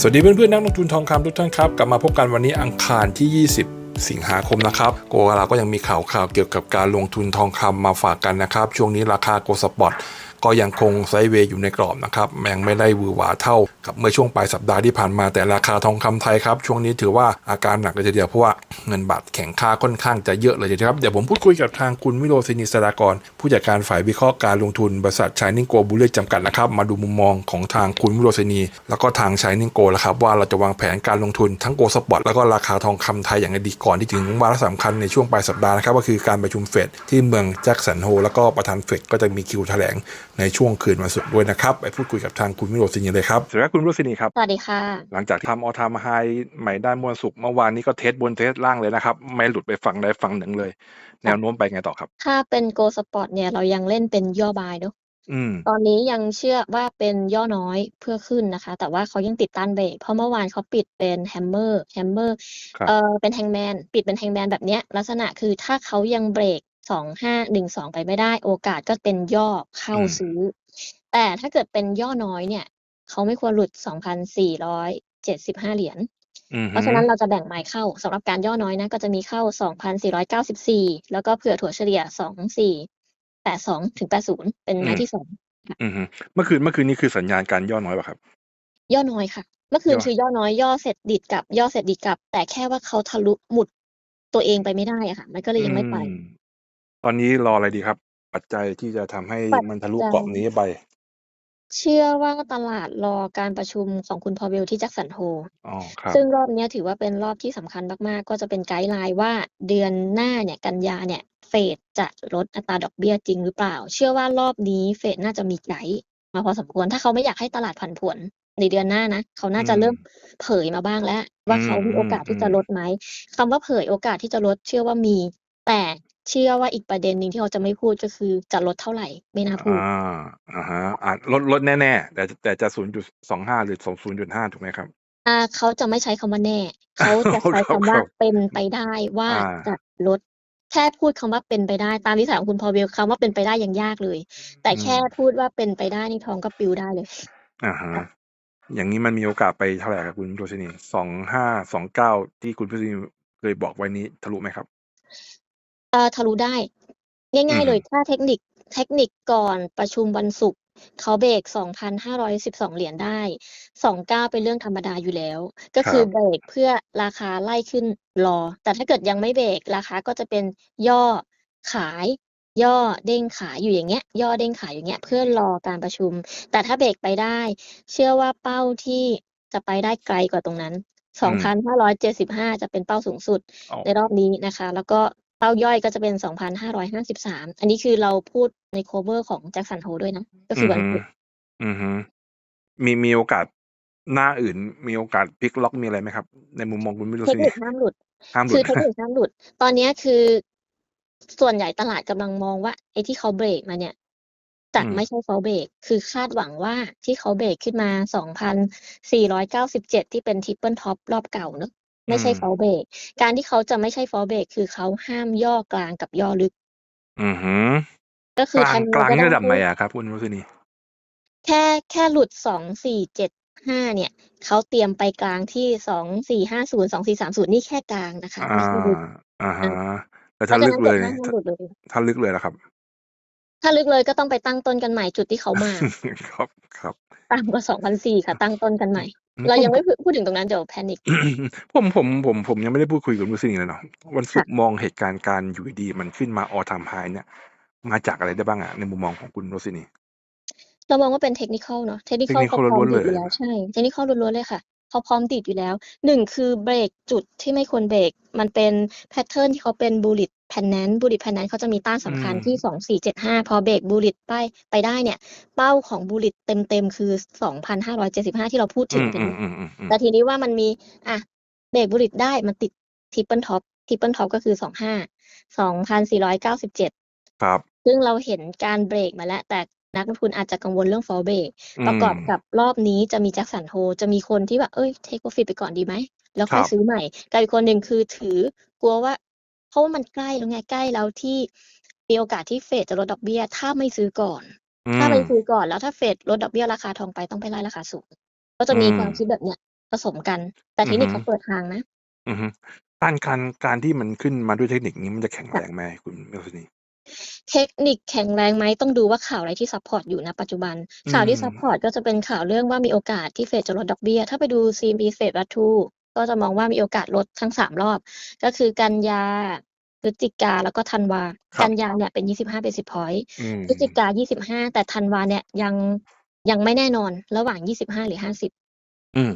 สวัสดีเพื่อนๆนักลงทุนทองคำทุกท่านครับ กลับมาพบกันวันนี้อังคารที่ 20สิงหาคมนะครับโกเราก็ยังมีข่าวข่าวเกี่ยวกับการลงทุนทองคำมาฝากกันนะครับ ช่วงนี้ราคาโกสปอต ก็ยังคงไซด์เวย์อยู่ในกรอบนะครับยังไม่ได้วือหวาเท่ากับเมื่อช่วงปลายสัปดาห์ที่ผ่านมาแต่ราคาทองคำไทยครับ ช่วงนี้ถือว่าอาการหนักเลยทีเดียวเพราะว่าเงินบาทแข็งค่าค่อนข้างจะเยอะเลยทีเดียวครับเดี๋ยวผมพูดคุยกับทางคุณวิโรศินิสดากร ผู้จัดการฝ่ายวิเคราะห์การลงทุนบริษัทชายนิงโกบุลเลจำกัดนะครับมาดูมุมมองของทางคุณวิโรศินี แล้วก็ทางชายนิงโกแล้วครับว่าเราจะวางแผนการลงทุนทั้งโกลสปอตแล้วก็ราคาทองคำไทยอย่างไรดีก่อนที่ถึงวาระสำคัญในช่วงปลายสัปดาห์นะครับก็คือการประชุมเฟดที่เมืองแจ็คสันโฮแล้วก็ประธานเฟดก็จะมีคิวแถลงในช่วงคืนวันศุกร์ด้วยนะครับไปพูดคุยกับทางคุณวิโรศินีเลยครับสวัสดีครับคุณวิโรศินีครับสวัสดีค่ะ หลังจากที่ทำออทามไฮใหม่ได้เมื่อวันศุกร์เมื่อวานนี้ก็เทสบนเทสล่างเลยนะครับ ไม่หลุดไปฝั่งใดฝั่งหนึ่งเลย แนวโน้มไปไงต่อครับ ถ้าเป็นโกลสปอร์ตเนี่ยเรายังเล่นเป็นย่อบายเนอะอืมตอนนี้ยังเชื่อว่าเป็นย่อน้อยเพื่อขึ้นนะคะ แต่ว่าเขายังติดต้านเบรกเพราะเมื่อวานเขาปิดเป็นแฮมเมอร์แฮมเมอร์ครับเออเป็นแฮงแมนปิดเป็นแฮงแมนแบบเนี้ยลักษณะคือถ้าเขายังเบรก สองห้าหนึ่งสองไปไม่ได้ โอกาสก็เป็นย่อเข้าอืมซื้อ แต่ถ้าเกิดเป็นย่อน้อยเนี่ย เขาไม่ควรหลุดสองพันสี่ร้อยเจ็ดสิบห้าเหรียญอืมเพราะฉะนั้นเราจะแบ่งไม้เข้าสำหรับการย่อน้อยนะ ก็จะมีเข้า2,494แล้วก็เผื่อถั่วเฉลี่ย2482ถึง80เป็นไม้ที่สองอืมเมื่อคืนเมื่อคืนนี้คือสัญญาณการย่อน้อยป่ะครับ ย่อน้อยค่ะ เมื่อคืนย่อคือย่อน้อยย่อเสร็จดิดกลับย่อเสร็จดิดกลับ แต่แค่ว่าเขาทะลุหมุดตัวเองไปไม่ได้อะค่ะ มันก็เลยยังไม่ไปอืม ตอนนี้รออะไรดีครับ ปัจจัยที่จะทำให้ปัจมันทะลุจัยกรอบนี้ไป เชื่อว่าตลาดรอการประชุมของคุณพอเวลที่แจ็คสันโฮอ๋อ ครับ ซึ่งรอบเนี้ยถือว่าเป็นรอบที่สำคัญมาก ๆ ก็จะเป็นไกด์ไลน์ว่าเดือนหน้าเนี่ย กันยาเนี่ย เฟดจะลดอัตราดอกเบี้ยจริงหรือเปล่า เชื่อว่ารอบนี้เฟดน่าจะมีไกด์มาพอสมควร ถ้าเขาไม่อยากให้ตลาดผันผวนในเดือนหน้านะ เขาน่าจะอืมเริ่มเผยมาบ้างแล้วว่าเขามีอืมโอกาสที่จะอืมลดไหมคำว่าเผยโอกาสที่จะลดเชื่อว่ามี แต่ เชื่อว่าอีกประเด็นหนึ่งที่เขาจะไม่พูดก็คือจะลดเท่าไหร่ไม่น่าพูดอ่าอ่าฮะอ่าลดลดแน่ๆแต่แต่จะศูนย์จุดสองห้าหรือสองศูนย์จุดห้าถูกไหมครับอ่าเขาจะไม่ใช้คำว่าแน่ เขาจะใช้ครับคำว่าครับเป็นไปได้ว่าอ่าจะลดแค่พูดคำว่าเป็นไปได้ตามนิสัยของคุณพอเวลคำว่าเป็นไปได้ยังยากเลย แต่อืแค่มพูดว่าเป็นไปได้นี่ทองก็ปลิวได้เลยอ่าฮะอย่างนี้มันมีโอกาสไปเท่าไหร่ครับคุณโรชินีสองห้าสองเก้าที่คุณพิษณีเคยบอกไว้นี้ทะลุไหมครับ เอ่อ ทะลุได้ อืง่ายมๆเลยถ้าเทคนิค เทคนิคก่อนประชุมวันศุกร์ เขาเบรก 2,512 เหรียญได้ 29 เป็นเรื่องธรรมดาอยู่แล้ว ก็ครัคือบ เบรกเพื่อราคาไล่ขึ้น รอ แต่ถ้าเกิดยังไม่เบรก ราคาก็จะเป็นย่อขาย ย่อเด้งขายอยู่อย่างเงี้ย ย่อเด้งขายอย่างเงี้ย เพื่อรอการประชุม แต่ถ้าเบรกไปได้ เชื่อว่าเป้าที่จะไปได้ไกลกว่าตรงนั้นอืม2,575จะเป็นเป้าสูงสุดเอาในรอบนี้นะคะ แล้วก็ เป้าย่อยก็จะเป็น 2,553 อันนี้คือเราพูดใน cover ของแจ็คสันโฮด้วยนะ ก็อืคืออวันฮึศุกร์อือฮึมีมีโอกาสหน้าอื่นมีโอกาสพลิกล็อกมีอะไรไหมครับ ในมุมมองคุณพิษเทคณีนิคห้ามหลุด ห้ามหลุคืดอเทคนิคห้ามหลุด ตอนเนี้ยคือส่วนใหญ่ตลาดกำลังมองว่าไอ้ที่เขาเบรกมาเนี่ยจะอืม ไม่ใช่เขาเบรก คือคาดหวังว่าที่เขาเบรกขึ้นมา 2,497 ที่เป็น triple top รอบเก่าเนอะอื ไม่ใช่มเขาเบรกการที่เขาจะไม่ใช่เขาเบรกคือเขาห้ามย่อกลางกับย่อลึก อือฮึก็คืกอลางทำกยังไงลางก็นี่ได้ระดับให้ไหนอะครับคุณพิษณีแค่แค่หลุดสองสี่เจ็ดห้าเนี่ย เขาเตรียมไปกลางที่สองสี่ห้าศูนย์สองสี่สามศูนย์นี่แค่กลางนะคะอ่าไม่ใช่ลึกอ่าฮะอ่าแต่เพถ้าราะฉะลึกนั้นเลเจ็ดยห้าห้ามถ้าหลุดเลยถ้าลึกเลยนะครับ ถ้าลึกเลยก็ต้องไปตั้งต้นกันใหม่จุดที่เขามา ครับครับต่ำกว่าสองพันสี่ค่ะ ตั้งต้นกันใหม่อืม เราผมยังไม่พูดถึงตรงนั้นเดี๋ยวแพนิค ผมผมผมผมยังไม่ได้พูดคุยกับคุณพิษณีเลยเนาะวันศุค่ะกร์มองเหตุการณ์การอยู่ดีๆมันขึ้นมาออทามไฮเนี่ย มาจากอะไรได้บ้างอะในมุมมองของคุณโรซินีเรามองว่าเป็นเทคนิคนะเทคนิคเทคนิคเขาพร้อล้มวนๆดีเลดอยยู่แล้วใช่เทคนิคล้วนๆเลยค่ะ เขาพร้อมดีดอยู่แล้วหนึ่งคือเบรกจุดที่ไม่ควรเบรกมันเป็นแพทเทิร์นที่เขาเป็นบูลิตแพนแนนบูลิตแพนแนนเขาจะมีต้านอืสำคัญมที่สองสี่เจ็ดห้าพอเบรกบูลิตไปไปได้เนี่ย เป้าของบูลิตเต็มๆคือสองพันห้าร้อยเจ็ดสิบห้าที่เราพูดอืถึงมกัอืนมอืมอืมอืมแต่ทีนี้ว่ามันมีอะเบรกบูลิตได้มันติดทริปเปิลท็อปทริปเปิลท็อปก็คือสองห้าสองพันสี่ร้อยเก้าสิบเจ็ดครับ ซึ่งเราเห็นการเบรกมาแล้ว แต่ นักลงทุนอาจจะกังวลเรื่อง fall break อืประกอบมกับรอบนี้จะมีแจ็คสันโฮจะมีคนที่แบบเอ้ย take profit ไปก่อนดีไหม แล้วคค่อรัยบซื้อใหม่กับอีกคนหนึ่งคือถือกลัวว่า เพราะว่ามันใกล้แล้วไงใกล้แล้วที่มีโอกาสที่เฟดจะลดดอกเบี้ย ถ้าไม่ซื้อก่อนอืถ้ามไม่ซื้อก่อนแล้วถ้าเฟดลดดอกเบี้ยราคาทองไปต้องไปไล่ราคาสูงก็จะอืมีมความคิดแบบเนี้ยผสมกัน แต่เทคนิคอือฮึเขาเปิดทางนะอือฮึการการการที่มันขึ้นมาด้วยเทคนิคนี้มันจะแข็งค่ะแรงไหมคุณเมลซินี เทคนิคแข็งแรงไหมต้องดูว่าข่าวอะไรที่ซัพพอร์ตอยู่ณปัจจุบันอืข่าวที่ซัพมพอร์ตก็จะเป็นข่าวเรื่องว่ามีโอกาสที่เฟดจะลดดอกเบี้ย ถ้าไปดู CME Fed Watch 2ก็จะมองว่ามีโอกาสลดทั้ง3รอบ ก็คือกันยาพฤศจิกาแล้วก็ธันวาครักับนยาเนี่ยเป็น25 basis point อืมพฤศจิกา25แต่ธันวาเนี่ยยังยังไม่แน่นอนระหว่าง25หรือ50อืม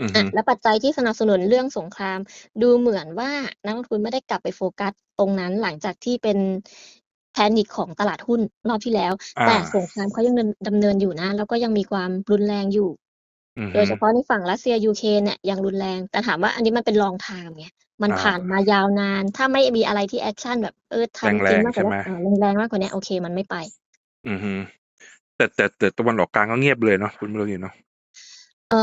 อือฮึอะและปัจจัยที่สนับสนุนเรื่องสงคราม ดูเหมือนว่านักลงทุนไม่ได้กลับไปโฟกัส ตรงนั้นหลังจากที่เป็นแพนิคของตลาดหุ้นรอบที่แล้วอาแต่สงครามเขายังเดินดำเนินอยู่นะ แล้วก็ยังมีความรุนแรงอยู่อือโดฮึยเฉพาะในฝั่งรัสเซียยูเครนเนี่ยยังรุนแรง แต่ถามว่าอันนี้มันเป็น long time ไงมันอาผ่านมายาวนาน ถ้าไม่มีอะไรที่แอคชั่นแบบเออแรงทำจริงมากๆกว่าใช่ไหมเนี้ยเออแรงๆมากกว่าเนี้ยโอเคมันไม่ไป อือฮึแต่แต่แต่ตะวันออกกลางก็เงียบเลยเนาะคุณเมลซินีเนาะเออ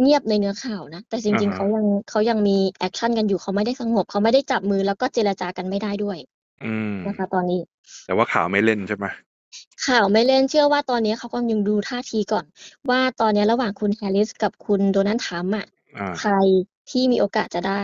เงียบในเนื้อข่าวนะ แต่จอาริงๆฮะ เขายังเขายังมีแอคชั่นกันอยู่ เขาไม่ได้สงบ เขาไม่ได้จับมือ แล้วก็เจรจากันไม่ได้ด้วยอืม นะคะตอนนี้ แต่ว่าข่าวไม่เล่นใช่ไหม ข่าวไม่เล่น เชื่อว่าตอนนี้เขากำลังดูท่าทีก่อนว่า ตอนนี้ระหว่างคุณแฮร์ริสกับคุณโดนัลด์ทรัมป์อะ อา ใครที่มีโอกาสจะได้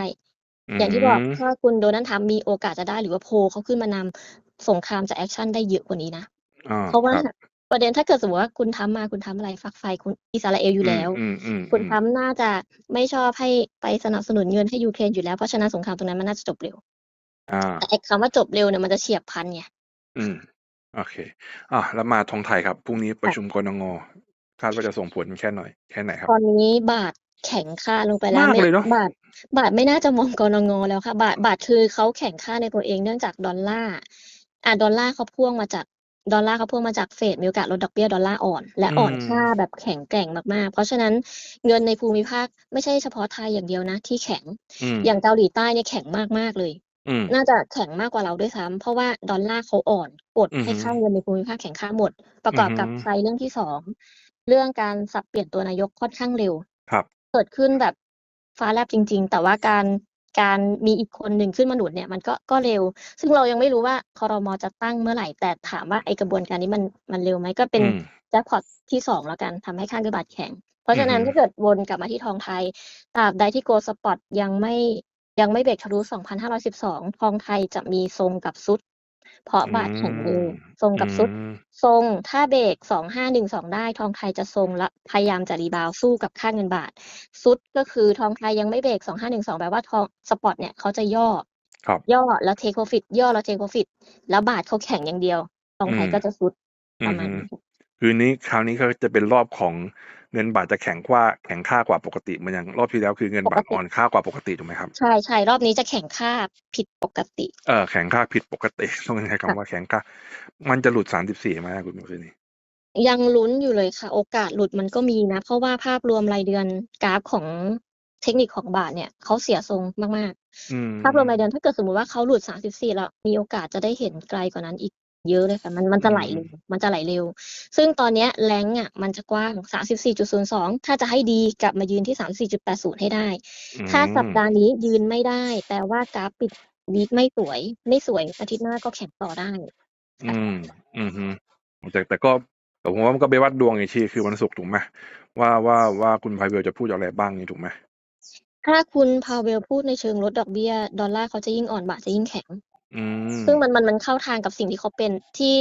อือย่างที่บอกมถ้าคุณโดนัลด์ทรัมป์มีโอกาสจะได้ หรือว่าโพลเขาขึ้นมานำ สงครามจะแอคชั่นได้เยอะกว่านี้นะ อา เพราะว่าครับ ประเด็นถ้าเกิดสมมติว่าคุณทรัมป์มาคุณทรัมป์อะไรฝักใฝ่คุณอิสราเอลอยู่อืแล้วมอืมคุณๆทรัมป์น่าจะไม่ชอบให้ไปสนับสนุนเงินให้ยูเครนอยู่แล้ว เพราะฉะนั้นสงครามตรงนั้นมันน่าจะจบเร็วๆอาแต่ไอ้คำว่าจบเร็วเนี่ยมันจะเฉียบพลันไงอืมโอเคอาแล้วมาทองไทยครับพรุ่งนี้ประค่ะชุมกนงคาดว่าจะส่งผลแค่หน่อยแค่ไหนครัตบอนนี้บาทแข็งค่าลงไปแล้วมากไม่เลยเนาะบาท บาทไม่น่าจะมองกนงแล้วค่ะ บาทบาทคือเขาแข็งค่าในตัวเองเนื่องจากดอลลาร์อะดอลลาร์เขาพ่วงมาจาก ดอลลาร์เขาพ่วงมาจากเฟดมีโอกาสลดดอกเบี้ยดอลลาร์อ่อน และอือ่อนมค่าแบบแข็งแกร่งมากๆ เพราะฉะนั้นเงินในภูมิภาคไม่ใช่เฉพาะไทยอย่างเดียวนะ ที่แข็งอืมอย่างเกาหลีใต้เนี่ยแข็งมากๆเลยอืมน่าจะแข็งมากกว่าเราด้วยซ้ำเพราะว่าดอลลาร์เขาอ่อนกดอือให้ฮึค่าเงินในภูมิภาคแข็งค่าหมด ประอืกออบฮึกับไทยเรื่องที่สองเรื่องการสับเปลี่ยนตัวนายกค่อนข้างเร็วครับ เกิดขึ้นแบบฟ้าแลบจริง ๆ แต่ว่าการ การมีอีกคนหนึ่งขึ้นมาหนุนเนี่ยมันก็ก็เร็ว ซึ่งเรายังไม่รู้ว่าครมจะตั้งเมื่อไหร่ แต่ถามว่าไอกระบวนการนี้มันมันเร็วไหมก็เป็อืนมแจ็คพอตที่สองแล้วกันทำให้ค่าเงินบาทแข็ง เพราะอืฉะอนั้ฮึนถ้าเกิดวนกลับมาที่ทองไทยตราบใดที่โกลด์สปอตยังไม่ยังไม่เบรกทะลุ 2,512 ทองไทยจะมีทรงกับซุด เพราะอืบาทแข็งเร็วมทรงอืกับซุดมทรงถ้าเบรก2512ได้ ทองไทยจะทรงและพยายามจะรีบาวด์สู้กับค่าเงินบาท ซุดก็คือทองไทยยังไม่เบรก2512แปลว่าทองสปอตเนี่ยเขาจะย่อครับย่อแล้วเทคโ r ฟิตย่อแล้วเทคโ r ฟิตแล้วบาทเขาแข็งอย่างเดียว ทองอืไทยมก็จะซุดอืประอมาณฮึนี้ค่ะคือนี้คราวนี้ก็จะเป็นรอบของ เงินบาทจะแข็งกว่าแข็งค่ากว่าปกติเหมือนอย่างรอบที่แล้วคือเงินปบากทติอ่อนค่ากว่าปกติถูกไหมครับใช่ๆรอบนี้จะแข็งค่าผิดปกติเออแข็งค่าผิดปกติต้องใช้ค่ะคำว่าแข็งค่า มันจะหลุด34ไหมอะคุณเมลซินียังลุ้นอยู่เลยค่ะ โอกาสหลุดมันก็มีนะ เพราะว่าภาพรวมรายเดือนกราฟของเทคนิคของบาทเนี่ยเขาเสียทรงมากอืมๆภาพรวมรายเดือนถ้าเกิดสมมุติว่าเขาหลุด34แล้วมีโอกาสจะได้เห็นไกลกว่านั้นอีก เยอะเลยค่ะ มันมันอืจะไหลมเร็วมันจะไหลเร็ว ซึ่งตอนเนี้ย rank อะมันจะกว้าง 34.02 ถ้าจะให้ดีกลับมายืนที่ 34.80 ให้ได้อืถ้าสัปมดาห์นี้ยืนไม่ได้ แปลว่ากราฟปิดวีกไม่สวย ไม่สวยอาทิตย์หน้าก็แข็งต่อได้ อืค่ะมอือฮึแต่แต่ก็แต่ผมว่ามันก็ไปวัดดวงอีกทีคือวันศุกร์ถูกไหมว่าว่าว่าคุณ Powell จะพูดอะไรบ้างนี่ถูกไหมถ้าคุณ Powell พูดในเชิงลดดอกเบี้ย ดอลลาร์เขาจะยิ่งอ่อนบาทจะยิ่งแข็ง อืม ซึ่งมันมันมันเข้าทางกับสิ่งที่เขาเป็นที่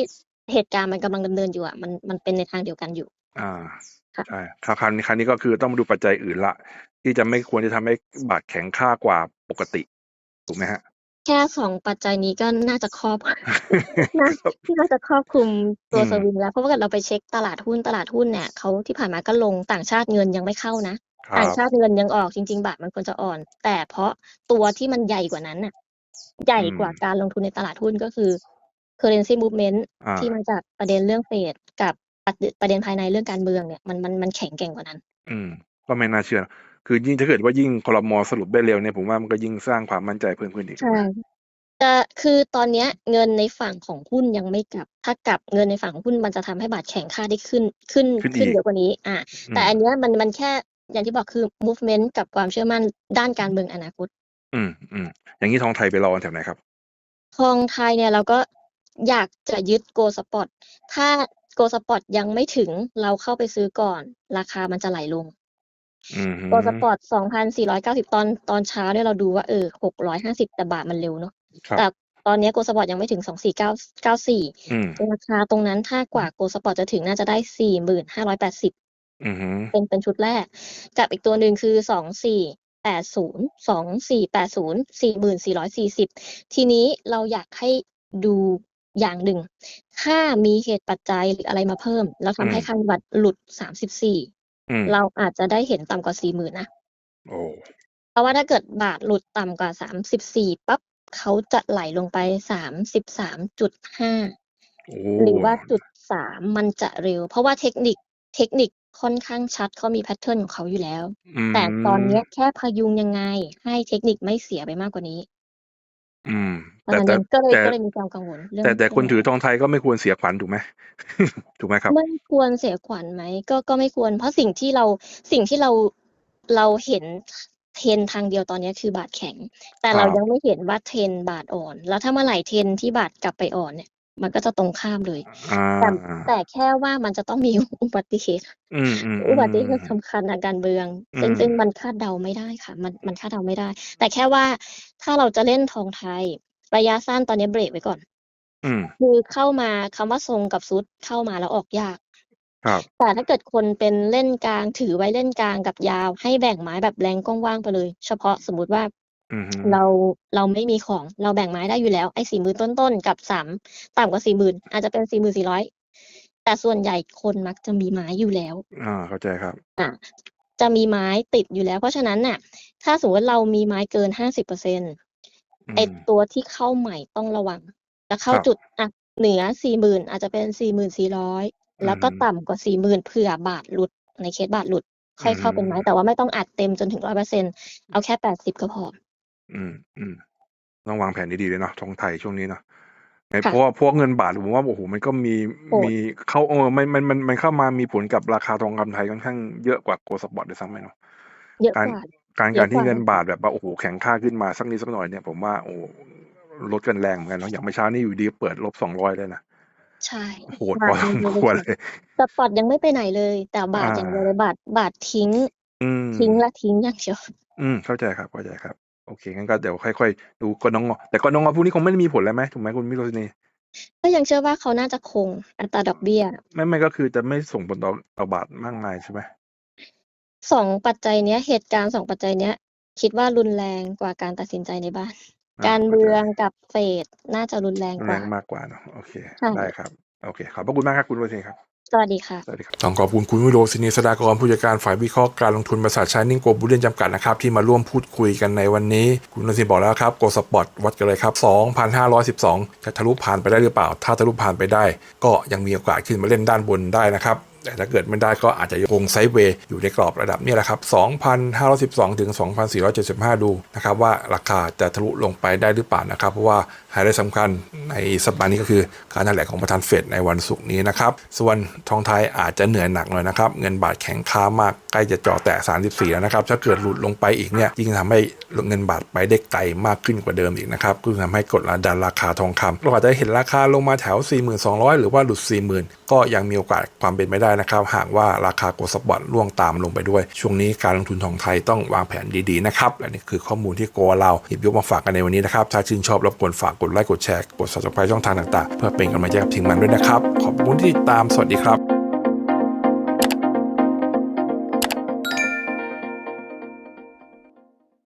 เหตุการณ์มันกำลังดำเนินอยู่อะมันมันเป็นในทางเดียวกันอยู่อาค่ะ ใช่คราวคราวนี้คราวนี้ก็คือต้องมาดูปัจจัยอื่นแล้วที่จะไม่ควรจะทำให้บาทแข็งค่ากว่าปกติ ถูกไหมครับ?แค่2ปัจจัยนี้ก็น่าจะครอบ น่าครับน่าจะครอบคลุมตัอืวมสวิงแล้ว เพราะว่าถ้าเกิดเราไปเช็กตลาดหุ้นตลาดหุ้นเนี่ยเขาที่ผ่านมาก็ลงต่างชาติเงินยังไม่เข้านะ ครัต่างบ ชาติเงินยังออกจริง ๆ บาทมันควรจะอ่อน แต่เพราะตัวที่มันใหญ่กว่านั้นน่ะ ใหญ่อืมกว่าการลงทุนในตลาดหุ้นก็คือ currency movement อาที่มาจากประเด็นเรื่องเฟดกับประเดประเด็นภายในเรื่องการเมืองเนี่ยมันมันมันแข็งแกร่งกว่านั้น อืม ก็ไม่น่าเชื่อ คือยิ่งถ้าเกิดว่ายิ่งครม.สรุปได้เร็วเนี่ยผมว่ามันก็ยิ่งสร้างความมั่นใจเพิ่มขึ้นอีกใชถูกไห่ม?แต่คือตอนเนี้ยเงินในฝั่งของหุ้นยังไม่กลับ ถ้ากลับเงินในฝั่งของหุ้นมันจะทำให้บาทแข็งค่าได้ขึ้นขึ้นขึ้นขึ้นอีกเยอะกว่านี้อาอืแต่มอันเนี้ยมันมันแค่อย่างที่บอกคือมูฟเมนต์กับความเชื่อมั่นด้านการเมืองอนาคต อืมๆอย่างงี้ทองไทยไปรอกันแถวไหนครับ?ทองไทยเนี่ย เราก็อยากจะยึด Gold Spot ถ้า Gold Spot ยังไม่ถึง เราเข้าไปซื้อก่อน ราคามันจะไหลลง อืมโกลด์สปอร์ตสองพันสี่ร้อยเก้าสิบตอน ตอนเช้าเนี่ยเราดูว่า เออหกร้อยห้าสิบแต่บาทมันเร็วเนาะ ครับแต่ตอนเนี้โกลด์สปอร์ตยังไม่ถึงสองสี่เก้าเก้าสี่อืม ราคาตรงนั้น ถ้ากว่าโกลด์สปอร์ตจะถึงน่าจะได้สี่หมื่นห้าร้อยแปดสิบอืมเป็น เป็นชุดแรก กับอีกตัวหนึ่งคือส องสี่แปดศูนย์สองสี่แปดศูนย์สี่หมื่นสี่ร้อยสี่สิบทีนี้เราอยากให้ดูอย่างหนึ่ง ถ้ามีเหตุปัจจัยหรืออะไรมาเพิ่ม แล้วทำให้อืมค่าเงินบาทหลุดสามสิบสี่อืมเราอาจจะได้เห็นต่ำกว่าสี่หมื่นนะโอ้เพราะว่าถ้าเกิดบาทหลุดต่ำกว่าสามสิบสี่ปั๊บเขาจะไหลลงไปสามสิบสามจุดห้าโอ้หรือว่าจุดสามมันจะเร็ว เพราะว่าเทคนิคเทคนิค ค่อนข้างชัดเขามีแพทเทิร์นของเขาอยู่แล้วมแต่ตอนเนี้ยแค่พยุงยังไง ให้เทคนิคไม่เสียไปมากกว่านี้อืมตอนแต่นั้นแต่ก็เลยแต่ก็เลยมีความกังวลเรื่องแต่แต่คนเรื่องถือทองไทยก็ไม่ควรเสียขวัญถูกไหม ถูกไหมครับ ไม่ควรเสียขวัญไหมก็ก็ไม่ควร เพราะสิ่งที่เราสิ่งที่เราเราเห็นเทรนทางเดียวตอนเนี้ยคือบาทแข็ง แต่เราครับ ยังไม่เห็นว่าเทรนบาทอ่อน แล้วถ้าเมื่อไหร่เทรนที่บาทกลับไปอ่อนเนี่ย มันก็จะตรงข้ามเลยอ่าแต่แต่แค่ว่ามันจะต้องมีอุบัติเหตุอืมอืมอุบัติเหตุสำคัญทางการเมืองซึ่งอืมซึ่งมันคาดเดาไม่ได้ค่ะ มันมันคาดเดาไม่ได้ แต่แค่ว่าถ้าเราจะเล่นทองไทย ระยะสั้นตอนนี้เบรกไว้ก่อนอืมคือเข้ามาคำว่าทรงกับซุดเข้ามาแล้วออกยากครับแต่ถ้าเกิดคนเป็นเล่นกลางถือไว้เล่นกลางกับยาว ให้แบ่งไม้แบบแรงกว้างๆไปเลย เฉพาะสมมุติว่า อืมเรา เราไม่มีของ เราแบ่งไม้ได้อยู่แล้ว ไอ้สี่หมื่นต้น ๆ กับสามต่ำกว่าสี่หมื่นอาจจะเป็นสี่หมื่นสี่ร้อยแต่ส่วนใหญ่คนมักจะมีไม้อยู่แล้วอ่าเข้าใจครับอะจะมีไม้ติดอยู่แล้ว เพราะฉะนั้นน่ะ ถ้าสมมติเรามีไม้เกินห้าสิบเปอร์เซ็นอืมไอตัวที่เข้าใหม่ต้องระวัง จะเข้าครับ จุดอะเหนือสี่หมื่นอาจจะเป็นสี่หมื่นสี่ร้อยแล้วก็อืมต่ำกว่าสี่หมื่นเผื่อบาทหลุด ในเคสบาทหลุดค่อยเข้าเป็นไม้อืมแต่ว่าไม่ต้องอัดเต็มจนถึงร้อยเปอร์เซ็นเอาแค่แปดสิบก็พอ อืม อืม ต้องวางแผนดี ๆ เลยเนาะทองไทยช่วงนี้เนาะในค่ะเพราะว่าพวกเงินบาท ผมว่า โอ้โหมันก็มีโอ้มีเข้า เออ มัน มัน มัน มันเข้ามามีผลกับราคาทองคำไทยค่อนข้างเยอะกว่าโกลด์สปอร์ตด้วยซ้ำไหมเนาะ เยอะการ กว่า การ เยอะการที่กว่าเงินบาทแบบว่า โอ้โหแข็งค่าขึ้นมาสักนิดสักหน่อยเนี่ย ผมว่า โอ้ลดกันแรงเหมือนกันเนาะ อย่างเมื่อเช้านี่อยู่ดีเปิดลบสองร้อยเลยนะ ใช่ โหดพอสมควรเลยสปอร์ตยังไม่ไปไหนเลย แต่บาทอ่าอย่างเดียวเลยบาท บาททิ้ง อืมทิ้งและทิ้งอย่างเดียว อืม เข้าใจครับเข้าใจครับ โอเคงั้นก็เดี๋ยวค่อยๆดูกนงแต่กนงพวกนี้คงไม่ได้มีผลแล้วไหมถูกไหมคุณมิโรจนีก็ยังเชื่อว่าเขาน่าจะคงอัตราดอกเบี้ย ไม่ไม่ก็คือจะไม่ส่งผลต่อต่อบาทมากมายใช่ไหมสองปัจจัยเนี้ย เหตุการณ์สองปัจจัยเนี้ย คิดว่ารุนแรงกว่าการตัดสินใจในบ้านอ่การเมืองข้าใจกับเฟดน่าจะรุนแรงกแรว่างมากกว่าเนาะโอเคใช่ได้ครับ โอเค ขอบพระคุณมากครับคุณมิโรจนีครับ สวัสดีค่ะ สวัสดีครับ ต้องขอบคุณคุณวิโรจน์ศรีสดากรผู้จัดการฝ่ายวิเคราะห์การลงทุนบริษัทชานิ่งโกลบุเรียนจำกัดนะครับที่มาร่วมพูดคุยกันในวันนี้ คุณวิโรจนีบอกแล้วครับโกลสปอร์ตวัดกันเลยครับ 2,512 จะทะลุผ่านไปได้หรือเปล่า ถ้าทะลุผ่านไปได้ ก็ยังมีโอกาสขึ้นมาเล่นด้านบนได้นะครับ แต่ถ้าเกิดไม่ได้ก็อาจจะยังคงไซด์เวย์อยู่ในกรอบระดับนี้แหละครับ 2,512 ถึง 2,475 ดูนะครับว่าราคาจะทะลุลงไปได้หรือเปล่านะครับ เพราะว่าไฮไลท์สำคัญในสัปดาห์นี้ก็คือการแถลงของประธานเฟดในวันศุกร์นี้นะครับ ส่วนทองไทยอาจจะเหนื่อยหนักหน่อยนะครับ เงินบาทแข็งค่ามากใกล้จะจ่อแตะ 34 แล้วนะครับ ถ้าเกิดหลุดลงไปอีกเนี่ยยิ่งทำให้เงินบาทไปได้ไกลมากขึ้นกว่าเดิมอีกนะครับก็ทำให้กดดันราคาทองคำเราอาจจะเห็นราคาลงมาแถว 42,200 หรือว่าหลุด 40,000 ก็ยังมีโอกาสความเป็นไปได้นะครับ หากว่าราคาโกลด์สปอร์ตล่วงตามลงไปด้วย ช่วงนี้การลงทุนทองไทยต้องวางแผนดีๆนะครับ และนี่คือข้อมูลที่โกเราหยิบยกมาฝากกันในวันนี้นะครับ ถ้าชื่นชอบรบกวนฝากกดไลค์กดแชร์กด subscribe ช่องทางต่างๆ เพื่อเป็นกำลังใจกับทีมงานด้วยนะครับ ขอบคุณที่ติดตามสวัสดีครับ